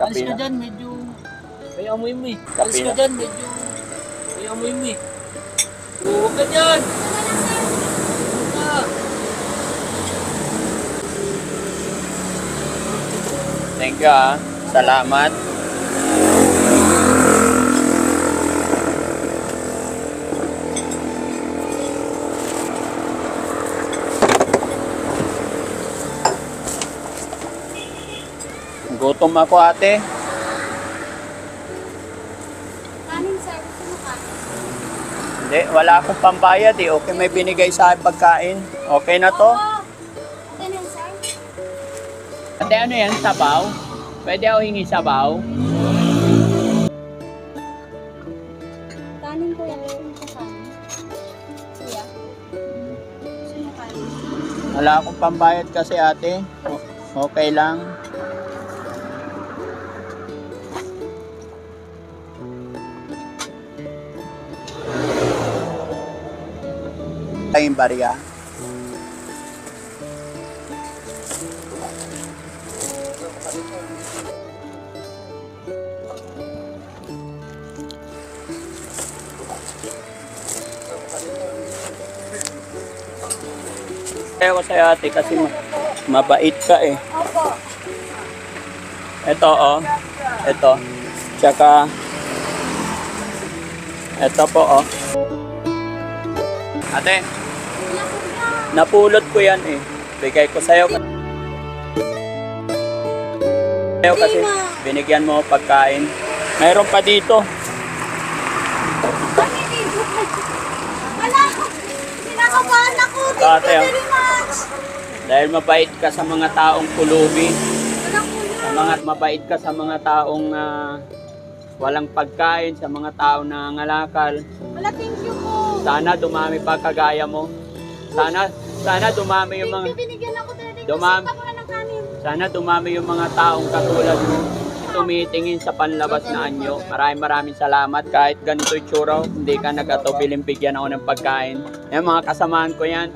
Alis ka dyan, medyo... May amoy mo eh. Alis ka dyan, medyo... May amoy mo eh. Huwag ka dyan! Thank you ah. Salamat. Gutom ako ate. Kanin, sir. Gusto mo kanin? Hindi, wala akong pambayad eh. Okay, may binigay sa akin pagkain. Okay na to? Okay na, sir. Ate, ano yan? Sabaw? Pwede ako hingi sabaw? Kanin, kuya. Gusto mo kanin? Kuya. Gusto mo kanin? Wala akong pambayad kasi ate. Okay lang. Tayong barya. Kaya ko sa'yo ate kasi ma- mabait ka eh. Ito oh. Ito. Tsaka ito po oh. Ate, napulot ko yan eh. Bigay ko sa'yo. Sa'yo kasi binigyan mo pagkain. Mayroon pa dito. Wala. Kinakabahan ako. Thank you very much. Dahil mabait ka sa mga taong kulubi. Sa mga mabait ka sa mga taong ah, walang pagkain, sa mga taong nangangalakal. Wala, thank you po. Sana dumami pa kagaya mo. Sana sana dumami yung mga Thank you, binigyan ako talaga. Dumam- Gusto ko na ng kanin. sana dumami yung mga taong katulad mo. Tumitingin sa panlabas na anyo. Maraming maraming salamat. Kahit ganito yung tsura, hindi ka nagkatubiling bigyan ako ng pagkain. Yan mga kasamaan ko yan.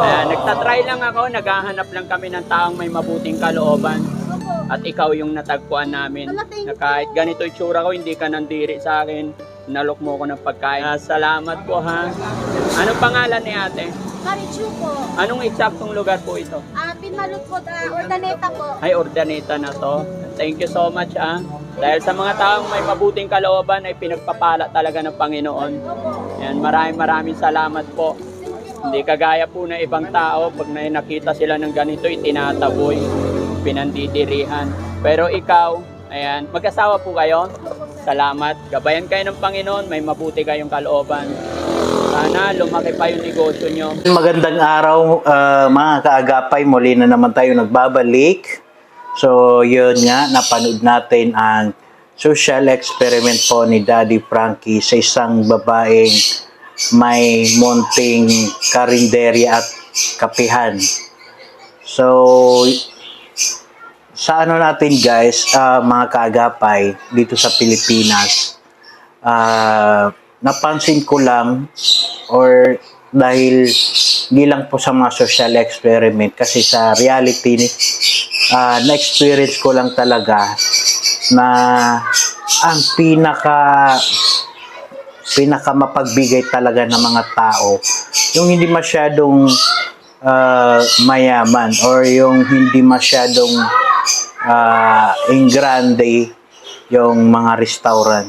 Ayan, nagtatry lang ako. Naghahanap lang kami ng taong may mabuting kalooban. At ikaw yung natagpuan namin. Na kahit ganito yung tsura ko, hindi ka nandiri sa akin. Nalok mo ko ng pagkain. Ah, salamat po ha. Anong pangalan ni ate? Karichu po. Anong eksaktong lugar po ito? Ah, pinalot po. ah, ordaneta po. Ay, ordaneta na to. Thank you so much ah. Dahil sa mga taong may mabuting kalooban ay pinagpapala talaga ng Panginoon. Yan, maraming maraming salamat po. Hindi kagaya po na ibang tao, pag nakita sila ng ganito, itinataboy, pinandidirihan. Pero ikaw, ayan, mag-asawa po kayo. Salamat. Gabayan kayo ng Panginoon, may mabuti kayong kalooban. Sana lumaki pa yung negosyo nyo. Magandang araw ah, mga kaagapay. Muli na naman tayo nagbabalik. So yun nga, napanood natin ang social experiment po ni Daddy Frankie sa isang babaeng may monting karinderya at kapihan. So sa ano natin guys, ah, mga kaagapay dito sa Pilipinas, ah, napansin ko lang or dahil hindi lang po sa mga social experiment kasi sa reality ah, na-experience ko lang talaga na ang pinaka pinaka mapagbigay talaga ng mga tao yung hindi masyadong ah, mayaman or yung hindi masyadong ah, in grande yung mga restaurant.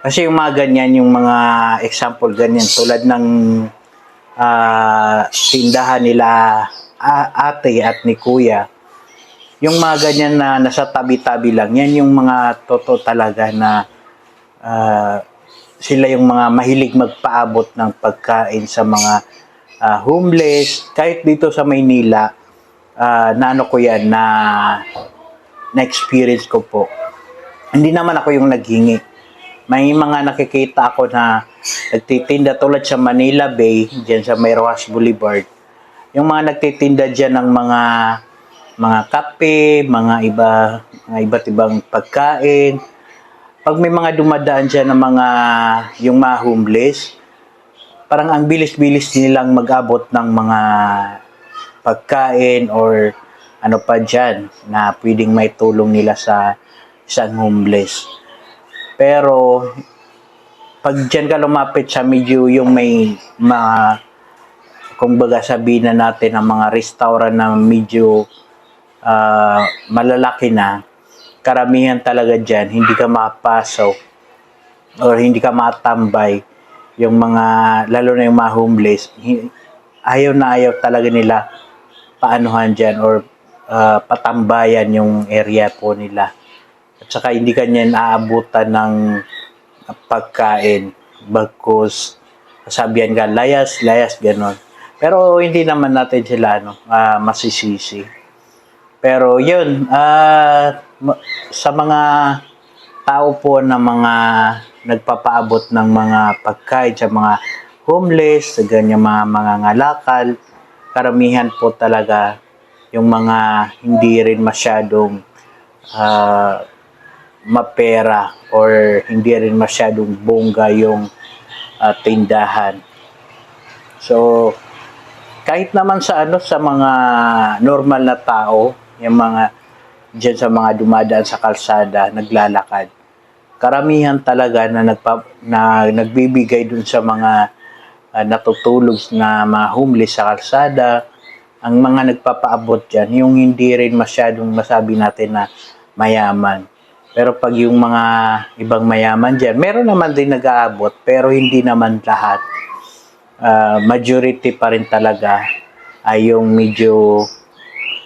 Kasi yung mga ganyan, yung mga example ganyan, tulad ng ah, tindahan nila a- ate at ni kuya, yung mga ganyan na nasa tabi-tabi lang, yan yung mga totoo talaga na ah, sila yung mga mahilig magpaabot ng pagkain sa mga ah, homeless. Kahit dito sa Maynila, ah, na ano ko yan, na na-experience ko po. Hindi naman ako yung naghingi. May mga nakikita ako na nagtitinda tulad sa Manila Bay, diyan sa May Rojas Boulevard. Yung mga nagtitinda diyan ng mga mga kape, mga iba, mga iba't ibang pagkain. Pag may mga dumadaan diyan ng mga yung mga homeless, parang ang bilis-bilis nilang mag-abot ng mga pagkain or ano pa dyan na pwedeng may tulong nila sa isang homeless. Pero pag dyan ka lumapit sa medyo yung may mga kumbaga sabihin na natin ang mga restaurant na medyo ah, malalaki na, karamihan talaga dyan, hindi ka makapasok or hindi ka matambay yung mga, lalo na yung mga homeless, ayaw na ayaw talaga nila paanuhan dyan or ah, patambayan yung area po nila. At saka hindi kanya naaabutan ng pagkain bagkus sabihan ka layas, layas, ganon. Pero hindi naman natin sila ano, ah, masisisi. Pero yun, ma- sa mga tao po na mga nagpapaabot ng mga pagkain sa mga homeless, sa ganyan mga mga ngalakal, karamihan po talaga yung mga hindi rin masyadong ah, mapera or hindi rin masyadong bongga yung ah, tindahan. So, kahit naman sa ano sa mga normal na tao, yung mga diyan sa mga dumadaan sa kalsada, naglalakad. Karamihan talaga na nagpa, na nagbibigay dun sa mga ah, natutulog na mga homeless sa kalsada, ang mga nagpapaabot diyan, yung hindi rin masyadong masabi natin na mayaman. Pero pag yung mga ibang mayaman diyan, meron naman din nag-aabot, pero hindi naman lahat uh, majority pa rin talaga ay yung medyo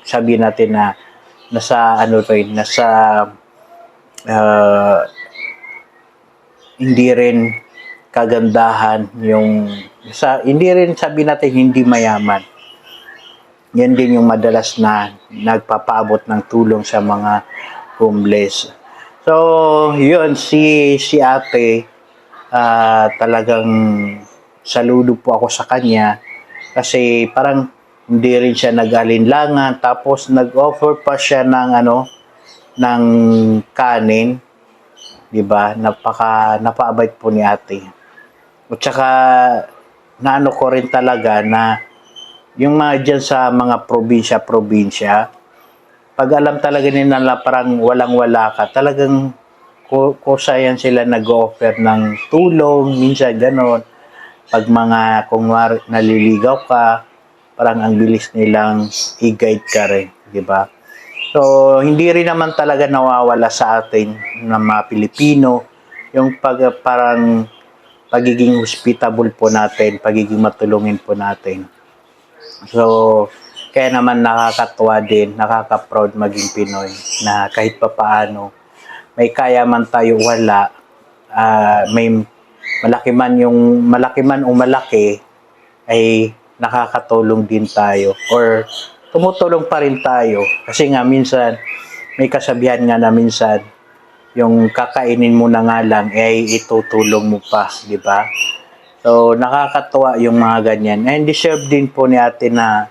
sabi natin na nasa ano rin, nasa uh, hindi rin kagandahan yung sa hindi rin sabi natin hindi mayaman. Yan din yung madalas na nagpapaabot ng tulong sa mga homeless. So, yun si si Ate ah, talagang saludo po ako sa kanya kasi parang hindi rin siya nag-alinlangan tapos nag-offer pa siya ng ano ng kanin 'di ba? Napaka napaabait po ni ate. At saka naano ko rin talaga na yung mga dyan sa mga probinsya probinsya pag alam talaga nila parang walang wala ka talagang kusayan sila nag-offer ng tulong minsan ganon. Pag mga kung naliligaw ka, parang ang bilis nilang i-guide ka rin, di ba? So, hindi rin naman talaga nawawala sa atin na mga Pilipino yung pag, parang pagiging hospitable po natin, pagiging matulungin po natin. So, kaya naman nakakatuwa din, nakaka-proud maging Pinoy na kahit papaano, may kaya man tayo wala, ah, may malaki man yung malaki man o malaki ay nakakatulong din tayo or tumutulong pa rin tayo kasi nga minsan may kasabihan nga na minsan yung kakainin mo na nga lang ay itutulong mo pa, di ba? So, nakakatuwa yung mga ganyan. And deserve din po ni ate na,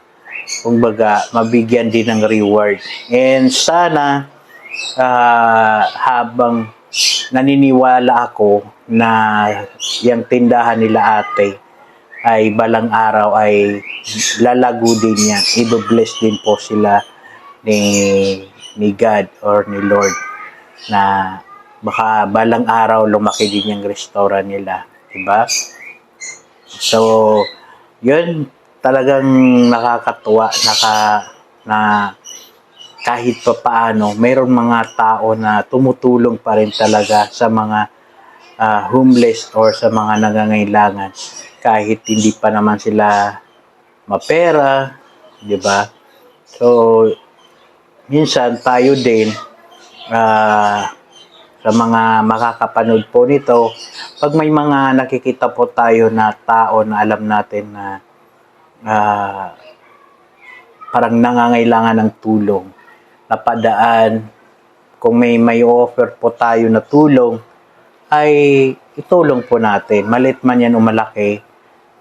kumbaga, mabigyan din ng reward. And sana, ah, habang naniniwala ako na yung tindahan nila ate ay balang araw ay lalago din yan. Ibe-bless din po sila ni, ni God or ni Lord na baka balang araw lumaki din yung restaurant nila. Diba? So, yun talagang nakakatuwa, naka, na kahit pa paano, mayroong mga tao na tumutulong pa rin talaga sa mga ah, homeless or sa mga nangangailangan kahit hindi pa naman sila mapera, di ba? So, minsan tayo din ah, sa mga makakapanood po nito, pag may mga nakikita po tayo na tao na alam natin na ah, parang nangangailangan ng tulong, napadaan, kung may may offer po tayo na tulong, ay itulong po natin. Malit man yan o malaki,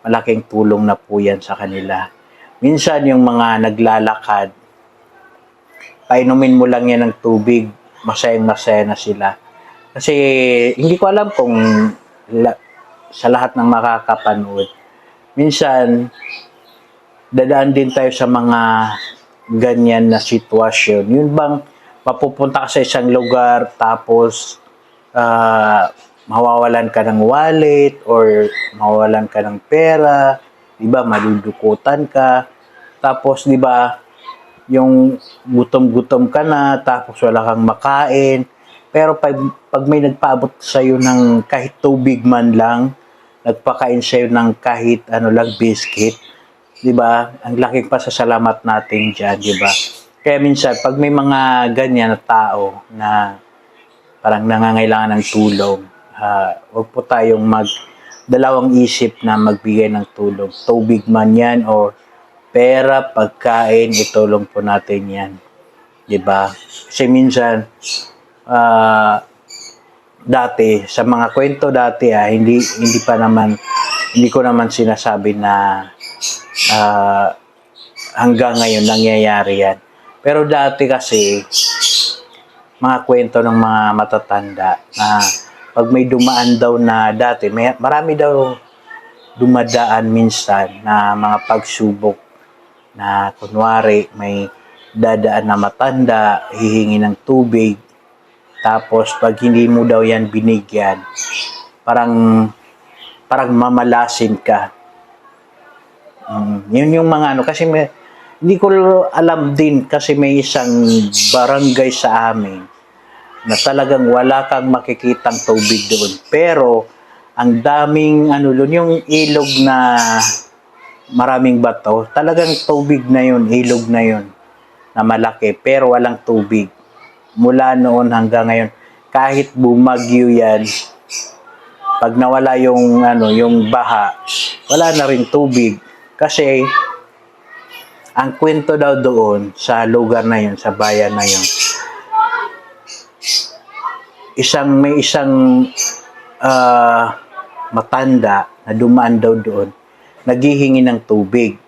malaking tulong na po yan sa kanila. Minsan yung mga naglalakad, painumin mo lang yan ng tubig, masayang masaya na sila. Kasi hindi ko alam kung la- sa lahat ng makakapanood, minsan dadaan din tayo sa mga ganyan na sitwasyon? Yun bang mapupunta ka sa isang lugar tapos ah, mawawalan ka ng wallet or mawawalan ka ng pera, 'di ba? Madudukutan ka. Tapos 'di ba, yung gutom-gutom ka na tapos wala kang makain. Pero pag, pag may nagpaabot sa iyo ng kahit tubig man lang, nagpakain sa iyo ng kahit ano lang biscuit, 'di ba? Ang laking pasasalamat natin diyan, 'di ba? Kaya minsan pag may mga ganyan na tao na parang nangangailangan ng tulong, ah, huwag po tayong mag dalawang isip na magbigay ng tulong. Tubig man yan o pera, pagkain, itulong po natin yan. ba? Kasi minsan, ah, dati, sa mga kwento dati, ah, hindi, hindi pa naman, hindi ko naman sinasabi na ah, hanggang ngayon nangyayari yan. Pero dati kasi, mga kwento ng mga matatanda na pag may dumaan daw na dati, may, marami daw dumadaan minsan na mga pagsubok na kunwari may dadaan na matanda, hihingi ng tubig, tapos pag hindi mo daw yan binigyan, parang parang mamalasin ka. Mm, yun yung mga ano, kasi may, hindi ko alam din kasi may isang barangay sa amin na talagang wala kang makikitang tubig doon. Pero, ang daming ano doon, yung ilog na maraming bato, talagang tubig na yun, ilog na yun, na malaki, pero walang tubig. Mula noon hanggang ngayon, kahit bumagyo yan, pag nawala yung ano, yung baha, wala na rin tubig. Kasi ang kwento daw doon sa lugar na yun, sa bayan na yun, isang may isang ah, matanda na dumaan daw doon, naghihingi ng tubig.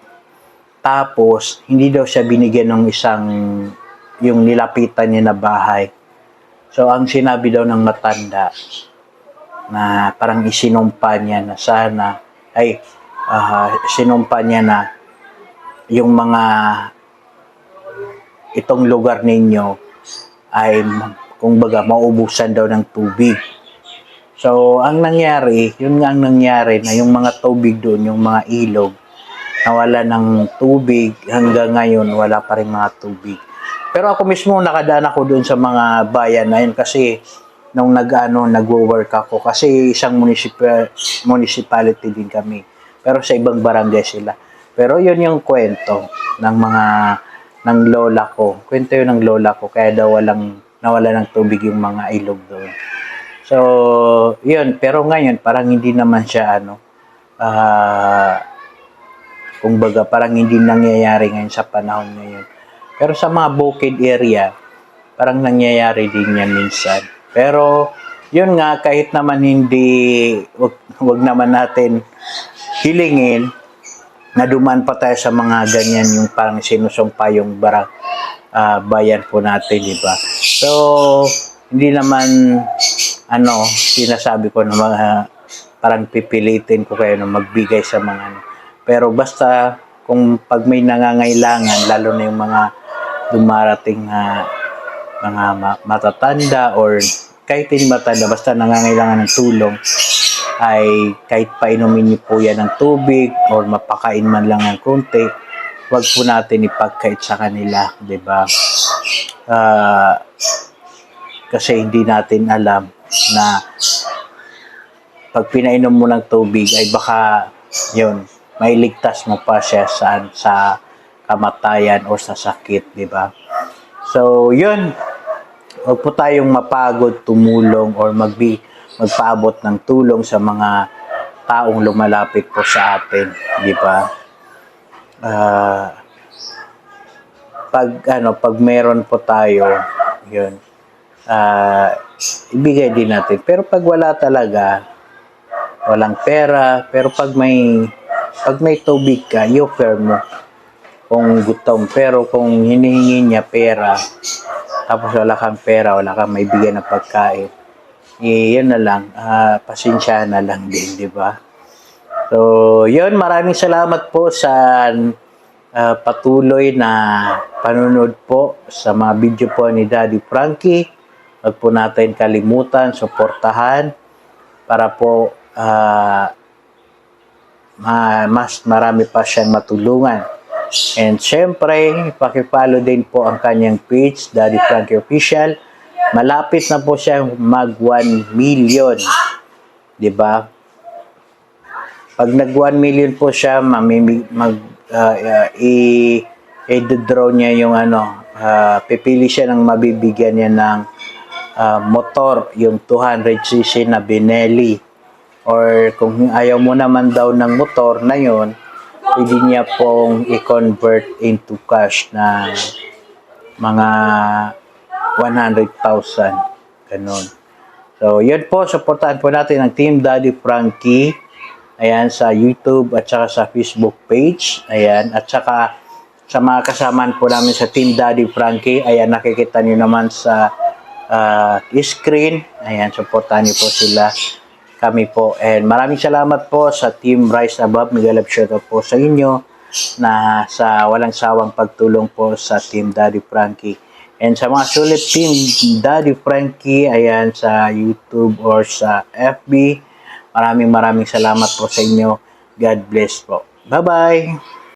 Tapos, hindi daw siya binigyan ng isang yung nilapitan niya na bahay. So, ang sinabi daw ng matanda na parang isinumpa niya na sana, ay, ah, sinumpa niya na yung mga itong lugar ninyo ay kung baga maubusan daw ng tubig. So, ang nangyari, yun nga ang nangyari na yung mga tubig doon, yung mga ilog, nawala ng tubig hanggang ngayon wala pa rin mga tubig. Pero ako mismo nakadaan ako doon sa mga bayan na yun kasi nung nag-ano, nagwo-work ako kasi isang municipal, municipality din kami. Pero sa ibang barangay sila. Pero yun yung kwento ng mga ng lola ko. Kwento yun ng lola ko kaya daw walang nawala ng tubig yung mga ilog doon. So, yun. Pero ngayon, parang hindi naman siya, ano, ah, kumbaga, parang hindi nangyayari ngayon sa panahon ngayon. Pero sa mga bukid area, parang nangyayari din yan minsan. Pero, yun nga, kahit naman hindi, wag, wag naman natin hilingin na duman pa tayo sa mga ganyan yung parang sinusumpa yung barang ah, bayan po natin, di ba? So, hindi naman ano, sinasabi ko na mga parang pipilitin ko kayo na magbigay sa mga ano. Pero basta kung pag may nangangailangan, lalo na yung mga dumarating na mga ma- matatanda or kahit hindi matanda, basta nangangailangan ng tulong, ay kahit painumin niyo po yan ng tubig or mapakain man lang ng konti, wag po natin ipagkait sa kanila, di ba? Ah, kasi hindi natin alam na pag pinainom mo ng tubig ay baka yun, may ligtas mo pa siya saan sa kamatayan o sa sakit, di ba? So, yun. Huwag po tayong mapagod, tumulong or magbi, magpaabot ng tulong sa mga taong lumalapit po sa atin, di ba? Ah, pag ano, pag meron po tayo, yun. Ah, ibigay din natin. Pero pag wala talaga, walang pera, pero pag may pag may tubig ka, i-offer mo kung gutom. Pero kung hinihingi niya pera, tapos wala kang pera, wala kang may bigay na pagkain, eh, yun na lang, ah, pasensya na lang din, di ba? So, yun, maraming salamat po sa ah, patuloy na panunod po sa mga video po ni Daddy Frankie. Huwag po natin kalimutan, suportahan para po ah, ma- mas marami pa siyang matulungan. And syempre, pakipollow din po ang kanyang page, Daddy Frankie Official. Malapit na po siya mag 1 million. 'Di ba? Pag nag 1 million po siya, mamimig, mag ah, ah, i i-draw niya yung ano, ah, pipili siya ng mabibigyan niya ng ah, motor, yung 200cc na Benelli. Or kung ayaw mo naman daw ng motor na yon, pwede niya pong i-convert into cash na mga 100,000. Ganun. So, yun po, supportahan po natin ang Team Daddy Frankie. Ayan, sa YouTube at saka sa Facebook page. Ayan, at saka sa mga kasamaan po namin sa Team Daddy Frankie. Ayan, nakikita niyo naman sa ah, screen. Ayan, supportahan niyo po sila. Kami po. And maraming salamat po sa Team Rise Above. Love shoutout po sa inyo na sa walang sawang pagtulong po sa Team Daddy Frankie. And sa mga sulit Team Daddy Frankie, ayan sa YouTube or sa FB, maraming maraming salamat po sa inyo. God bless po. Bye-bye!